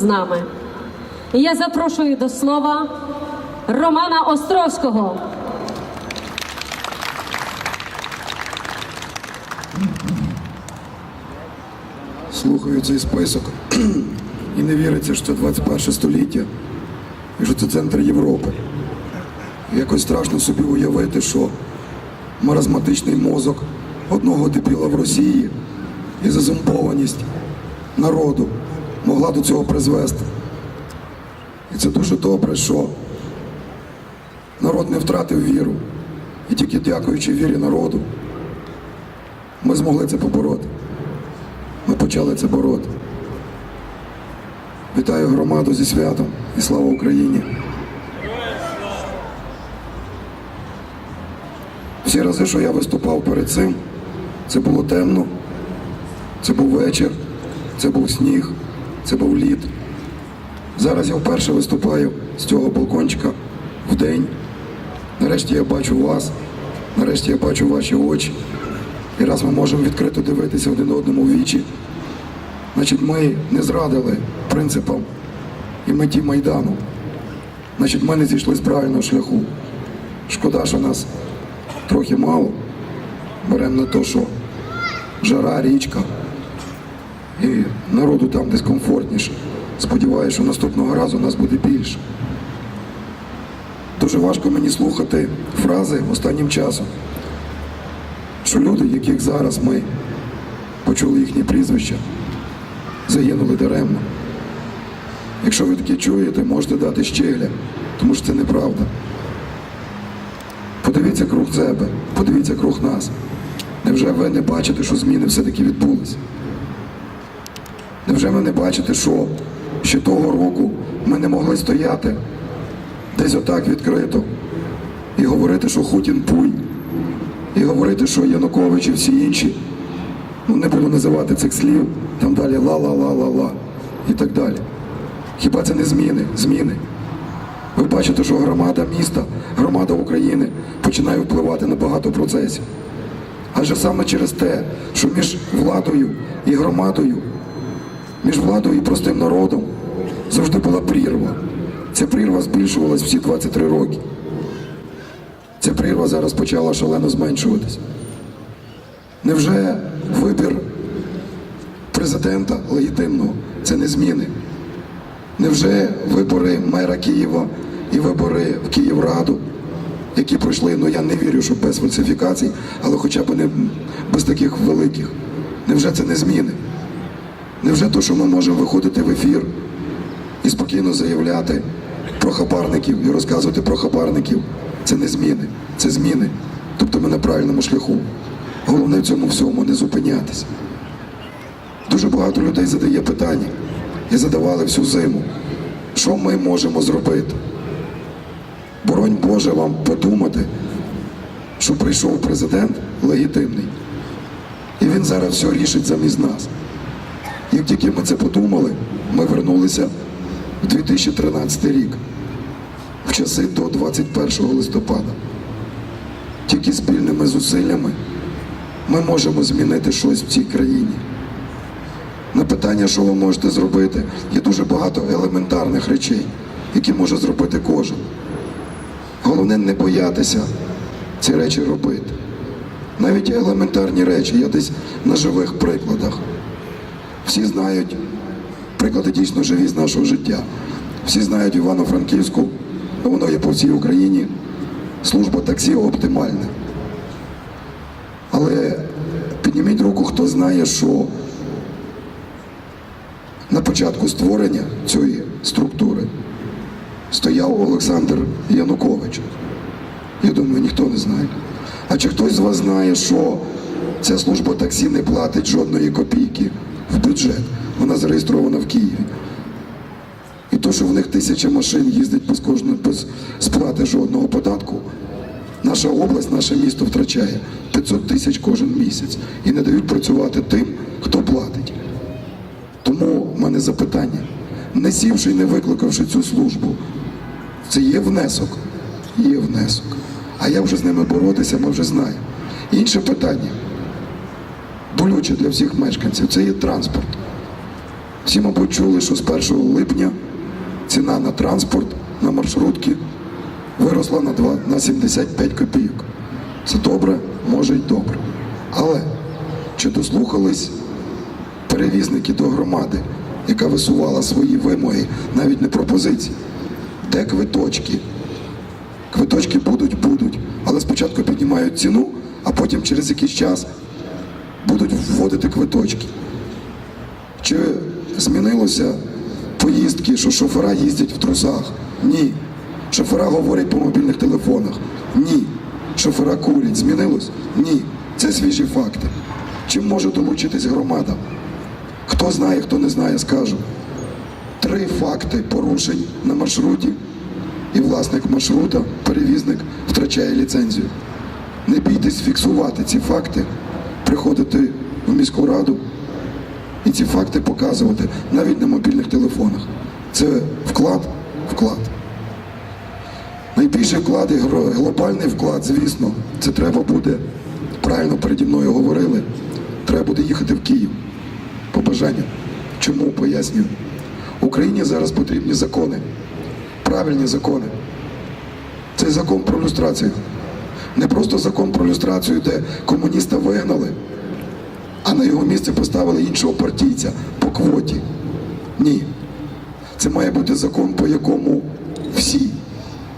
з нами. Я запрошую до слова Романа Островського. слухаю цей список і не віриться, що це 21 століття і що це центр Європи. Якось страшно собі уявити, що маразматичний мозок одного дебіла в Росії і зазумпованість народу могла до цього призвести. І це дуже добре, що народ не втратив віру. І тільки дякуючи вірі народу, ми змогли це побороти. Ми почали це бороти. Вітаю громаду зі святом і слава Україні. Всі рази, що я виступав перед цим, це було темно, це був вечір, це був сніг, це був лід. Зараз я вперше виступаю з цього балкончика в день. Нарешті я бачу вас, нарешті я бачу ваші очі. І раз ми можемо відкрито дивитися один одному в вічі, значить ми не зрадили принципам і меті Майдану. Значить, ми не зійшли з правильного шляху. Шкода, що нас трохи мало. Беремо на те, що жара, річка, і народу там дискомфортніше. Сподіваюся, що наступного разу нас буде більше. Дуже важко мені слухати фрази останнім часом що люди, яких зараз ми почули їхні прізвища, загинули даремно. Якщо ви таке чуєте, можете дати щегля, тому що це неправда. Подивіться круг себе, подивіться круг нас. Невже ви не бачите, що зміни все-таки відбулись? Невже ви не бачите, що ще того року ми не могли стояти десь отак відкрито і говорити, що Хутін пуй, і говорити, що Янукович і всі інші, ну не буду називати цих слів, там далі ла-ла-ла-ла-ла і так далі. Хіба це не зміни? Зміни. Ви бачите, що громада міста, громада України починає впливати на багато процесів. Адже саме через те, що між владою і громадою, між владою і простим народом завжди була прірва. Ця прірва збільшувалась всі 23 роки. Ця прірва зараз почала шалено зменшуватись. Невже вибір президента легітимного це не зміни? Невже вибори мера Києва і вибори в Київраду, які пройшли, ну я не вірю, що без фальсифікацій, але хоча б не без таких великих. Невже це не зміни? Невже то, що ми можемо виходити в ефір і спокійно заявляти про хабарників і розказувати про хабарників, це не зміни, це зміни. Тобто ми на правильному шляху. Головне в цьому всьому не зупинятися. Дуже багато людей задає питання і задавали всю зиму, що ми можемо зробити. Боронь Боже вам подумати, що прийшов президент легітимний, і він зараз все рішить замість нас. Як тільки ми це подумали, ми вернулися в 2013 рік, в часи до 21 листопада. Тільки спільними зусиллями ми можемо змінити щось в цій країні. На питання, що ви можете зробити, є дуже багато елементарних речей, які може зробити кожен. Головне не боятися ці речі робити. Навіть елементарні речі, я десь на живих прикладах. Всі знають, приклади дійсно живі з нашого життя. Всі знають Івано-Франківську, воно є по всій Україні. Служба таксі оптимальна. Але підніміть руку, хто знає, що на початку створення цієї структури стояв Олександр Янукович. Я думаю, ніхто не знає. А чи хтось з вас знає, що ця служба таксі не платить жодної копійки в бюджет? Вона зареєстрована в Києві. І то, що в них тисяча машин їздить без кожної без сплати жодного податку, наша область, наше місто втрачає 500 тисяч кожен місяць і не дають працювати тим, хто платить. Тому в мене запитання, не сівши і не викликавши цю службу, це є внесок? Є внесок. А як вже з ними боротися, ми вже знаємо. Інше питання, болюче для всіх мешканців, це є транспорт. Всі, мабуть, чули, що з 1 липня ціна на транспорт, на маршрутки виросла на, 2, на 75 копійок. Це добре, може й добре. Але чи дослухались перевізники до громади, яка висувала свої вимоги, навіть не пропозиції? Де квиточки? Квиточки будуть, будуть, але спочатку піднімають ціну, а потім через якийсь час будуть вводити квиточки. Чи змінилося поїздки, що шофера їздять в трусах? Ні. Шофера говорять по мобільних телефонах. Ні. Шофера курять. Змінилось? Ні. Це свіжі факти. Чим може долучитись громада? Хто знає, хто не знає, скажу. Три факти порушень на маршруті, і власник маршрута, перевізник, втрачає ліцензію. Не бійтесь фіксувати ці факти, приходити в міську раду і ці факти показувати навіть на мобільних телефонах. Це вклад, вклад. Найбільший вклад і глобальний вклад, звісно, це треба буде, правильно переді мною говорили, треба буде їхати в Київ. По бажанню. Чому пояснюю? Україні зараз потрібні закони, правильні закони. Це закон про люстрацію. Не просто закон про люстрацію, де комуніста вигнали, а на його місце поставили іншого партійця по квоті. Ні. Це має бути закон, по якому всі,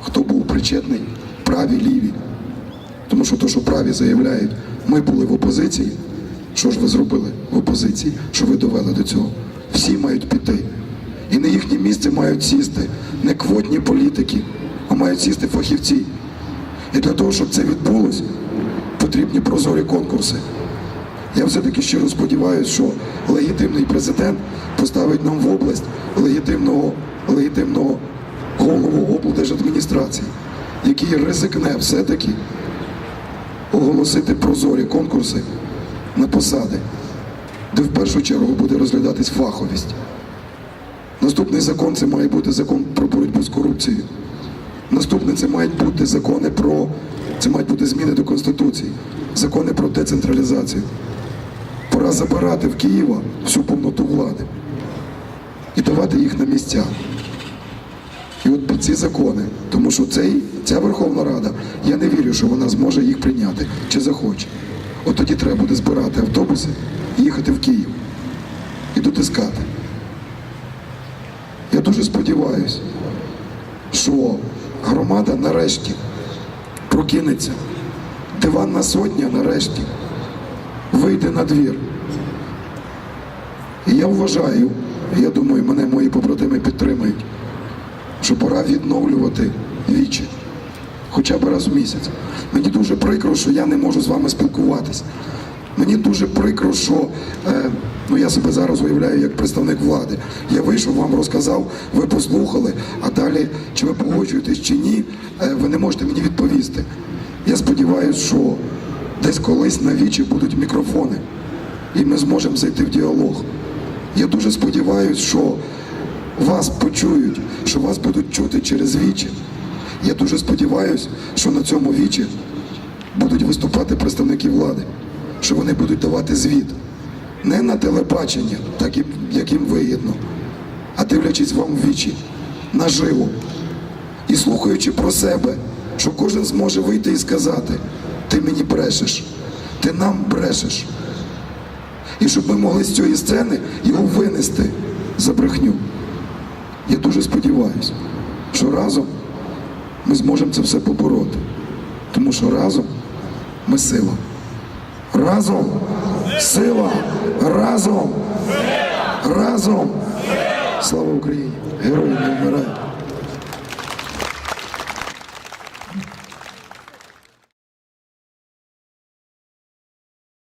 хто був причетний, праві, ліві. Тому що то, що праві заявляють, ми були в опозиції. Що ж ви зробили в опозиції? Що ви довели до цього? Всі мають піти. І на їхнє місце мають сісти не квотні політики, а мають сісти фахівці. І для того, щоб це відбулось, потрібні прозорі конкурси. Я все-таки щиро сподіваюся, що легітимний президент поставить нам в область легітимного, легітимного голову облдержадміністрації, який ризикне все-таки оголосити прозорі конкурси на посади, де в першу чергу буде розглядатись фаховість. Наступний закон це має бути закон про боротьбу з корупцією. Наступне це мають бути закони про це мають бути зміни до Конституції, закони про децентралізацію. Пора забирати в Києва всю повноту влади і давати їх на місця. І от під ці закони, тому що цей, ця Верховна Рада, я не вірю, що вона зможе їх прийняти чи захоче. От тоді треба буде збирати автобуси і їхати в Київ і дотискати. Я дуже сподіваюся, що громада нарешті прокинеться. Диванна сотня нарешті вийде на двір. І я вважаю, я думаю, мене мої побратими підтримають, що пора відновлювати вічі хоча б раз в місяць. Мені дуже прикро, що я не можу з вами спілкуватись. Мені дуже прикро, що е, ну, я себе зараз уявляю як представник влади. Я вийшов, вам розказав, ви послухали, а далі, чи ви погоджуєтесь чи ні, е, ви не можете мені відповісти. Я сподіваюся, що десь колись на вічі будуть мікрофони, і ми зможемо зайти в діалог. Я дуже сподіваюся, що вас почують, що вас будуть чути через вічі. Я дуже сподіваюся, що на цьому вічі будуть виступати представники влади, що вони будуть давати звіт не на телебачення, так як їм вигідно, а дивлячись вам в вічі наживо і слухаючи про себе, що кожен зможе вийти і сказати: ти мені брешеш, ти нам брешеш. І щоб ми могли з цієї сцени його винести за брехню. Я дуже сподіваюся, що разом ми зможемо це все побороти. Тому що разом ми сила. Разом сила. Разом. Разом. Слава Україні! Герої не вмирають.